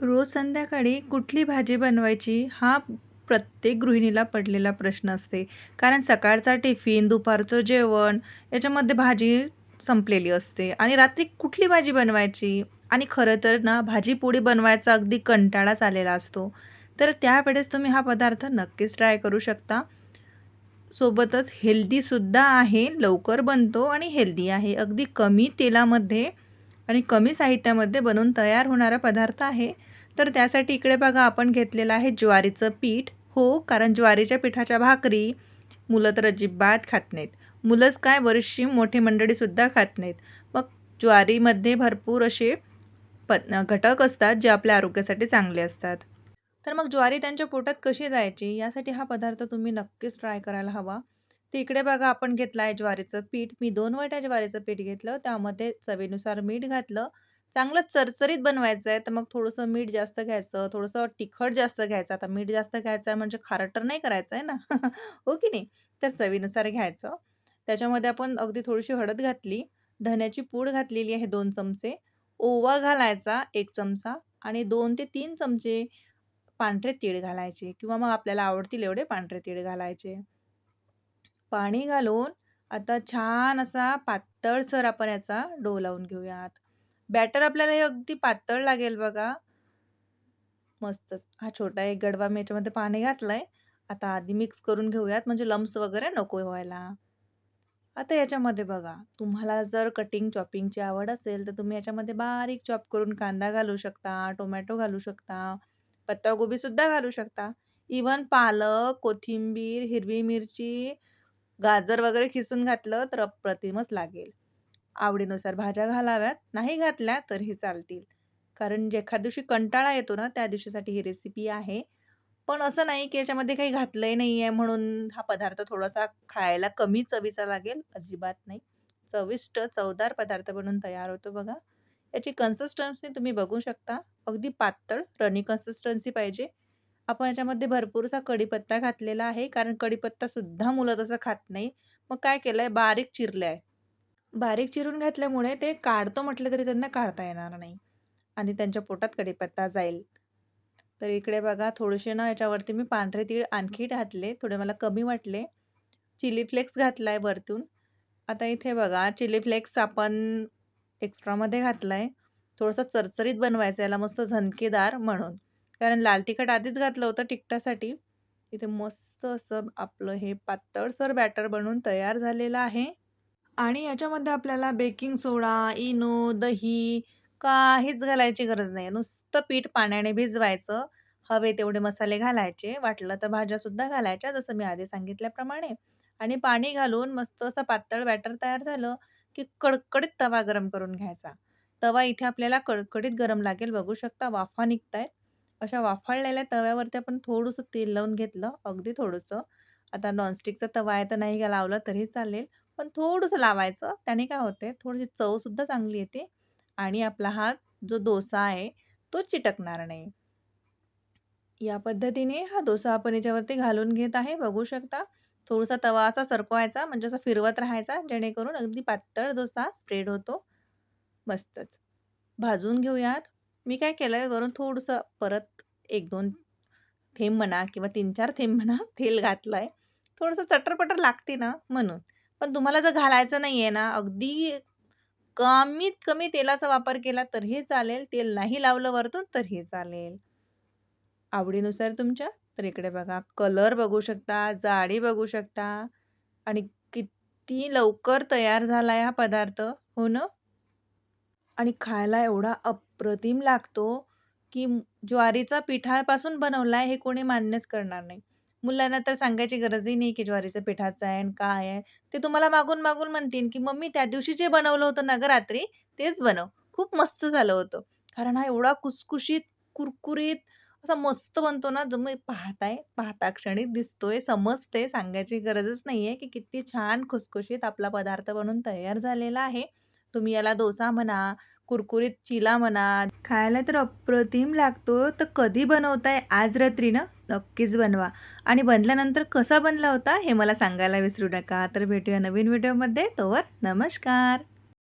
रोज संध्याकाळी कुठली भाजी बनवायची हा प्रत्येक गृहिणीला पडलेला प्रश्न असते. कारण सकाळचा टिफिन दुपारचं जेवण याच्यामध्ये भाजी संपलेली असते. आणि रात्री कुठली भाजी बनवायची? आणि खरं तर ना भाजी पोळी बनवायचा अगदी कंटाळाच आलेला असतो. तर त्यावेळेस तुम्ही हा पदार्थ नक्कीच ट्राय करू शकता. सोबतच हेल्दीसुद्धा आहे लवकर बनतो आणि हेल्दी आहे. अगदी कमी तेलामध्ये आणि कमी साहित्यामध्ये बनवून तयार होणारा पदार्थ आहे. तर त्यासाठी इकडे बघा आपण घेतलेलं आहे ज्वारीचं पीठ. हो कारण ज्वारीच्या पिठाच्या भाकरी मुलं तर अजिबात खात नाहीत. मुलंच काय बरीचशी मोठी मंडळीसुद्धा खात नाहीत. मग ज्वारीमध्ये भरपूर असे प घटक असतात जे आपल्या आरोग्यासाठी चांगले असतात. तर मग ज्वारी त्यांच्या पोटात कशी जायची? यासाठी हा पदार्थ तुम्ही नक्कीच ट्राय करायला हवा. तर इकडे बघा आपण घेतलं आहे ज्वारीचं पीठ. मी दोन वाट्या ज्वारीचं पीठ घेतलं. त्यामध्ये चवीनुसार मीठ घातलं. चांगलं चरचरीत बनवायचं आहे तर मग थोडंसं मीठ जास्त घ्यायचं. थोडंसं तिखट जास्त घ्यायचं. आता मीठ जास्त घ्यायचं आहे म्हणजे खारटर नाही करायचं आहे ना? हो की नाही? तर चवीनुसार घ्यायचं. त्याच्यामध्ये आपण अगदी थोडीशी हळद घातली. धन्याची पूड घातलेली आहे दोन चमचे. ओवा घालायचा एक चमचा आणि दोन ते तीन चमचे पांढरे तीळ घालायचे किंवा मग आपल्याला आवडतील एवढे पांढरे तीळ घालायचे. पाणी घालून आता छान असा पातळसर आपण याचा डो लावून घेऊयात. बॅटर आपल्याला हे अगदी पातळ लागेल बघा. मस्तच हा छोटा एक गडवा मी याच्यामध्ये पाणी घातलंय. आता आधी मिक्स करून घेऊयात. म्हणजे लम्स वगैरे नको व्हायला. आता याच्यामध्ये बघा. तुम्हाला जर कटिंग चॉपिंगची आवड असेल तर तुम्ही याच्यामध्ये बारीक चॉप करून कांदा घालू शकता टोमॅटो घालू शकता पत्तागोबीसुद्धा घालू शकता. इवन पालक कोथिंबीर हिरवी मिरची गाजर वगैरे खिसून घातलं तर अप्रतिमच लागेल. आवडीनुसार भाज्या घालाव्यात नाही घातल्या तरीही चालतील. कारण जे एखाद दिवशी कंटाळा येतो ना त्या दिवशीसाठी ही रेसिपी आहे. पण असं नाही की याच्यामध्ये काही घातलंय नाही आहे म्हणून हा पदार्थ थोडासा खायला कमी चवीचा लागेल. अजिबात नाही. चविष्ट चवदार पदार्थ बनून तयार होतो बघा. याची कन्सिस्टन्सी तुम्ही बघू शकता. अगदी पातळ रनी कन्सिस्टन्सी पाहिजे. आपण याच्यामध्ये भरपूरसा कढीपत्ता घातलेला आहे कारण कढीपत्तासुद्धा मुलं तसं खात नाही. मग काय केलं आहे बारीक चिरलं आहे बारीक चिरून घातल्यामुळे ते काढतो म्हटलं तरी त्यांना काढता येणार नाही आणि त्यांच्या पोटात कढीपत्ता जाईल. तर इकडे बघा थोडेसे ना याच्यावरती मी पांढरे तीळ आणखी घातले थोडे मला कमी वाटले. चिली फ्लेक्स घातला आहे वरतून. आता इथे बघा चिली फ्लेक्स आपण एक्स्ट्रामध्ये घातला आहे थोडंसं चरचरीत बनवायचं याला मस्त झणकेदार म्हणून. कारण लाल तिखट आधीच घातलं होतं तिखटासाठी इथे मस्त असं आपलं हे पातळसर बॅटर बनवून तयार झालेलं आहे. आणि याच्यामध्ये आपल्याला बेकिंग सोडा इनो दही काहीच घालायची गरज नाही. नुसतं पीठ पाण्याने भिजवायचं. हवे तेवढे मसाले घालायचे. वाटलं तर भाज्यासुद्धा घालायच्या जसं मी आधी सांगितल्याप्रमाणे. आणि पाणी घालून मस्त असं पातळ बॅटर तयार झालं की कडकडीत तवा गरम करून घ्यायचा. तवा इथे आपल्याला कडकडीत गरम लागेल. बघू शकता वाफा निघतायत. अशा वाफाळलेल्या तव्यावरती आपण थोडंसं तेल लावून घेतलं अगदी थोडंसं. आता नॉनस्टिकचा तवा आहे तर नाही लावलं तरी चालेल. पण थोडंसं लावायचं. त्याने काय होते थोडीशी चवसुद्धा चांगली येते आणि आपला हा जो डोसा आहे तो चिटकणार नाही. या पद्धतीने हा डोसा आपण याच्यावरती घालून घेत आहे. बघू शकता थोडासा तवा असा सरकवायचा म्हणजे असं फिरवत राहायचा जेणेकरून अगदी पातळ डोसा स्प्रेड होतो. मस्तच. भाजून घेऊयात. मी काय केलं आहे वरून थोडंसं परत एक दोन थेंब म्हणा किंवा तीन चार थेंब म्हणा तेल घातलं आहे थोडंसं चटरपटर लागते ना म्हणून. पण तुम्हाला जर घालायचं नाही आहे ना अगदी कमीत कमी तेलाचा वापर केला तरीही चालेल तेल नाही लावलं वरतून तरीही चालेल. आवडीनुसार तुमच्या तर इकडे बघा. कलर बघू शकता जाडी बघू शकता. आणि किती लवकर तयार झाला आहे हा पदार्थ हो ना? आणि खायला एवढा अप्रतिम लागतो की ज्वारीचा पिठापासून बनवला आहे हे कोणी मान्यच करणार नाही. मुलांना तर सांगायची गरजही नाही की ज्वारीचं पिठाचं आहे आणि काय आहे. ते तुम्हाला मागून मागून म्हणतील की मम्मी त्या दिवशी जे बनवलं होतं ना रात्री तेच बनव. खूप मस्त झालं होतं. कारण हा एवढा कुसकुशीत कुरकुरीत असा मस्त बनतो ना जम पाहताय पाहता क्षणी दिसतोय समजते सांगायची गरजच नाही आहे की किती छान खुसखुशीत आपला पदार्थ बनून तयार झालेला आहे. तुम्ही याला डोसा म्हणा कुरकुरीत चिला म्हणा. खायला तर अप्रतिम लागतो तर कधी बनवताय? आज रात्री ना? नक्कीच बनवा. आणि बनल्यानंतर कसा बनला होता? हे मला सांगायला विसरू नका. तर भेटूया नवीन व्हिडिओमध्ये. तोवर नमस्कार.